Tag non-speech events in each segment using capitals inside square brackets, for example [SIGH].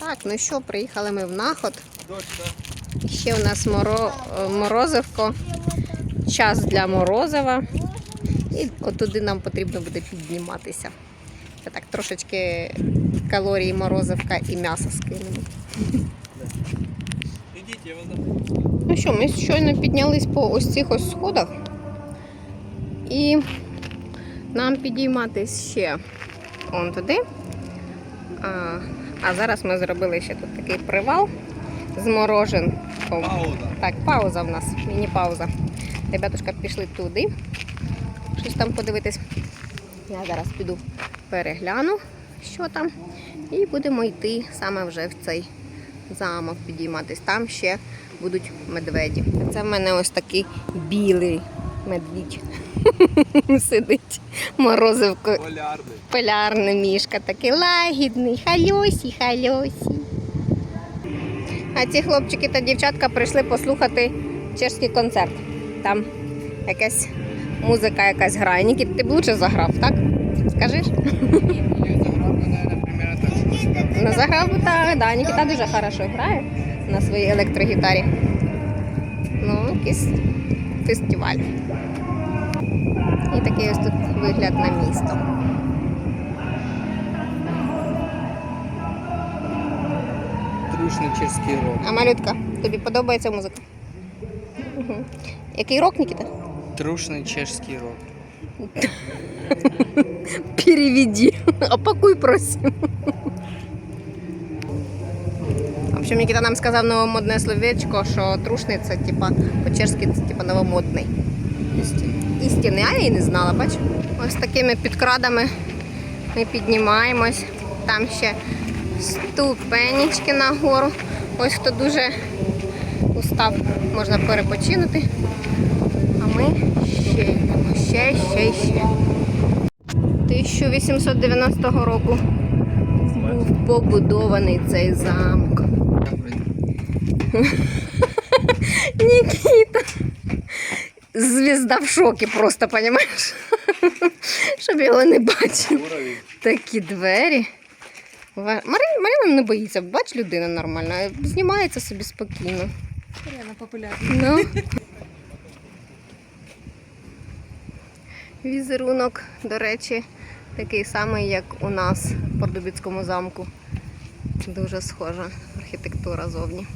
Так, ну що, приїхали ми в наход. Ще у нас моро... морозивко. Час для морозива. І отуди нам потрібно буде підніматися. Це так трошечки калорії морозивка і м'ясо скинемо. Ну що, ми щойно піднялись по ось цих ось сходах. І нам підійматись ще он туди. А, зараз ми зробили ще тут такий привал з морожен. О, Пауза. Так, пауза в нас, міні-пауза. Ребятушка пішли туди. Щось там подивитись. Я зараз піду перегляну, що там. І будемо йти саме вже в цей замок підійматись. Там ще будуть медведі. Це в мене ось такий білий медвідь. [LAUGHS] Сидить морозивко. Полярний. Полярний мішка, такий лагідний, хальосі, хальосі. А ці хлопчики та дівчатка прийшли послухати чешський концерт. Там якась музика якась грає. Нікіт, ти б лучше заграв, так? Скажеш? Так, Ну, заграв би так, да, Нікіта дуже хорошо грає на своїй електрогітарі. Ну, якийсь фестиваль. І такий ось тут вигляд на місто. Трушний чеський рок. А малютка, тобі подобається музика? Угу. Який рок, Нікіта? Трушний чешський рок. Переведи. Опакуй, просим. Общем, Нікіта нам сказав новомодне словечко, що трушний це типа по-чешськи це типа новомодний. Істини, а я і не знала, бач? Ось такими підкрадами ми піднімаємось. Там ще ступенечки нагору. Ось хто дуже устав, можна перепочинути. А ми ще йдемо, ще, ще, ще. 1890 року був побудований цей замок. [LAUGHS] Нікіта. Звізда в шокі просто, розумієш? Щоб його не бачив. Такі двері. Марина, Марина не боїться, бач, людина нормальна, знімається собі спокійно. Популярна. Ну. Візерунок, до речі, такий самий, як у нас в Пордубіцькому замку. Дуже схожа архітектура зовні.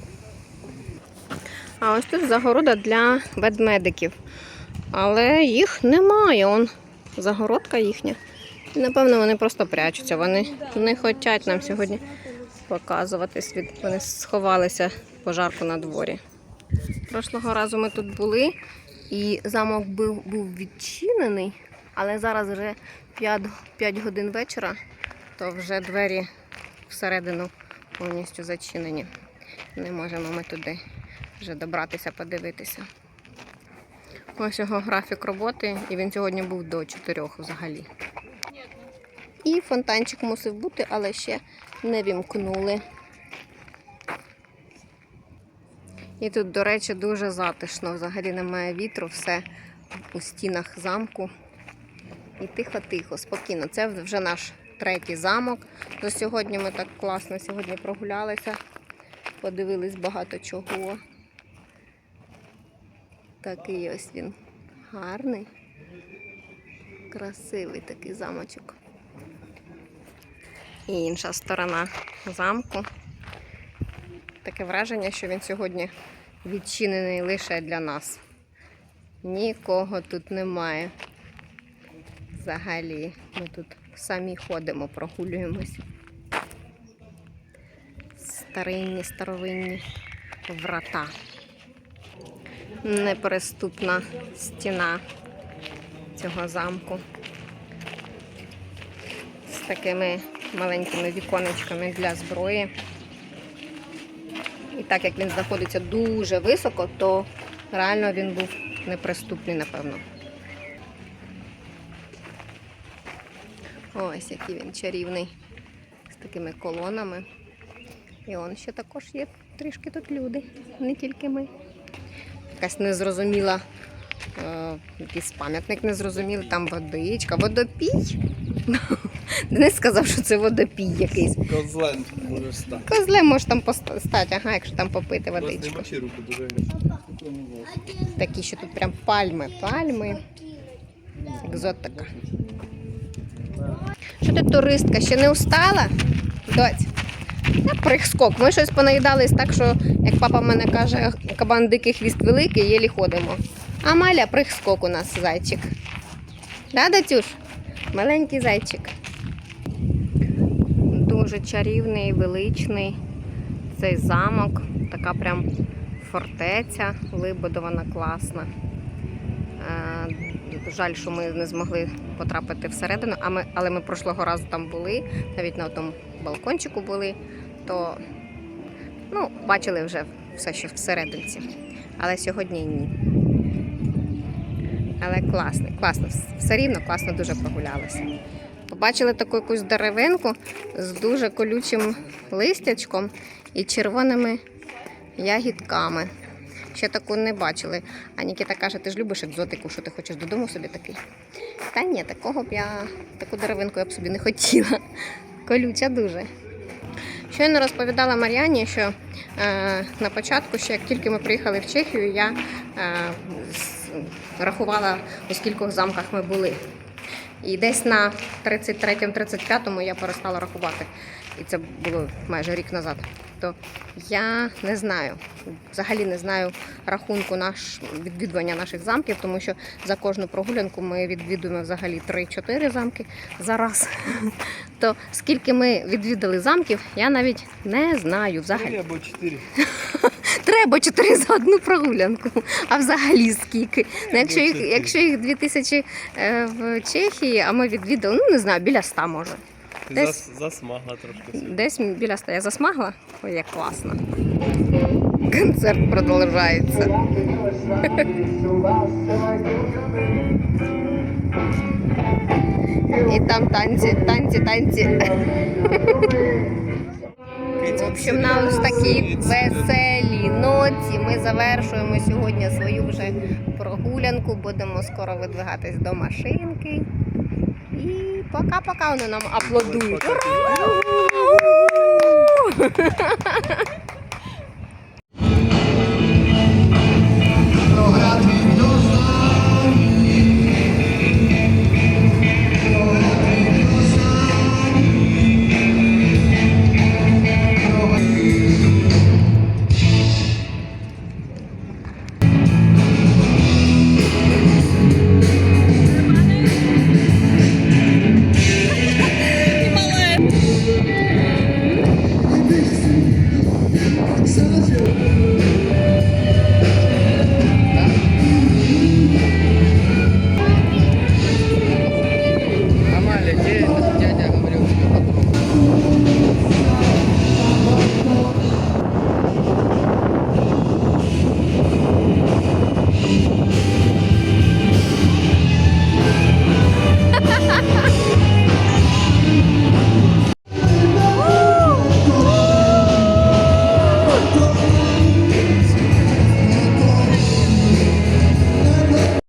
А ось тут загорода для ведмедиків. Але їх немає. Он загородка їхня. І, Напевно, вони просто прячуться. Вони не хочуть нам сьогодні показувати світ. Вони сховалися в пожарку на дворі. Прошлого разу ми тут були, і замок був, був відчинений, але зараз вже 5, 5 годин вечора, то вже двері всередину повністю зачинені. Не можемо ми туди вже добратися, подивитися. Ось його графік роботи, і він сьогодні був до 4 взагалі. І фонтанчик мусив бути, але ще не вімкнули. І тут, до речі, дуже затишно. Взагалі немає вітру, все у стінах замку. І тихо-тихо, спокійно. Це вже наш третій замок. То сьогодні ми так класно сьогодні прогулялися, подивились багато чого. Такий ось він гарний, красивий такий замочок. І інша сторона замку. Таке враження, що він сьогодні відчинений лише для нас. Нікого тут немає. Взагалі, ми тут самі ходимо, прогулюємось. Старинні, старовинні врата. Непереступна стіна цього замку. З такими маленькими віконечками для зброї. І так як він знаходиться дуже високо, то реально він був неприступний, напевно. Ось який він чарівний з такими колонами. І он ще також є трішки тут люди, не тільки ми. Якась незрозуміла, е, якийсь пам'ятник незрозумілий, там водичка, водопій. [LAUGHS] Денис сказав, що це водопій якийсь. Козлен можеш стати. Козле може там постати, ага, якщо там попити водичку. руку дуже. Такі, що тут прям пальми, пальми. Екзотика. Що ти туристка, ще не устала? Доць. Прихскок. Ми щось понаїдались так, що, як папа в мене каже, кабан дикий хвіст великий, єлі ходимо. А Маля прихскок у нас зайчик. Да, Датюш? Маленький зайчик. Дуже чарівний, величний цей замок. Така прям фортеця вибудована класна. Жаль, що ми не змогли потрапити всередину, а ми, але ми прошлого разу там були, навіть на тому балкончику були, то ну, бачили вже все, що всерединці. Але сьогодні ні. Але класно, класно, все рівно класно дуже прогулялися. Побачили таку якусь деревинку з дуже колючим листячком і червоними ягідками. Ще таку не бачили. А Нікіта каже, ти ж любиш екзотику, що ти хочеш додому собі такий. Та ні, такого б я, таку деревинку я б собі не хотіла. Колюча дуже. Щойно розповідала Мар'яні, що е, на початку, ще як тільки ми приїхали в Чехію, я е, рахувала, у скількох замках ми були. І десь на 33-35 я перестала рахувати. І це було майже рік назад. То я не знаю, взагалі не знаю рахунку наш відвідування наших замків, тому що за кожну прогулянку ми відвідуємо взагалі 3-4 замки за раз. [LAUGHS] То скільки ми відвідали замків, я навіть не знаю взагалі. Або чотири. [LAUGHS] Треба 4 за одну прогулянку. А взагалі скільки? Ну, якщо, їх, якщо їх 2000 е, в Чехії, а ми відвідали, ну не знаю, біля 100 може. Ти Десь- засмагла трошки. Десь біля 100 я засмагла. Ой, як класно. Концерт продовжується. І там танці, танці, танці. В общем, на ось такій веселій ноті ми завершуємо сьогодні свою вже прогулянку. Будемо скоро видвигатись до машинки. І пока-пока вони нам аплодують. Ура!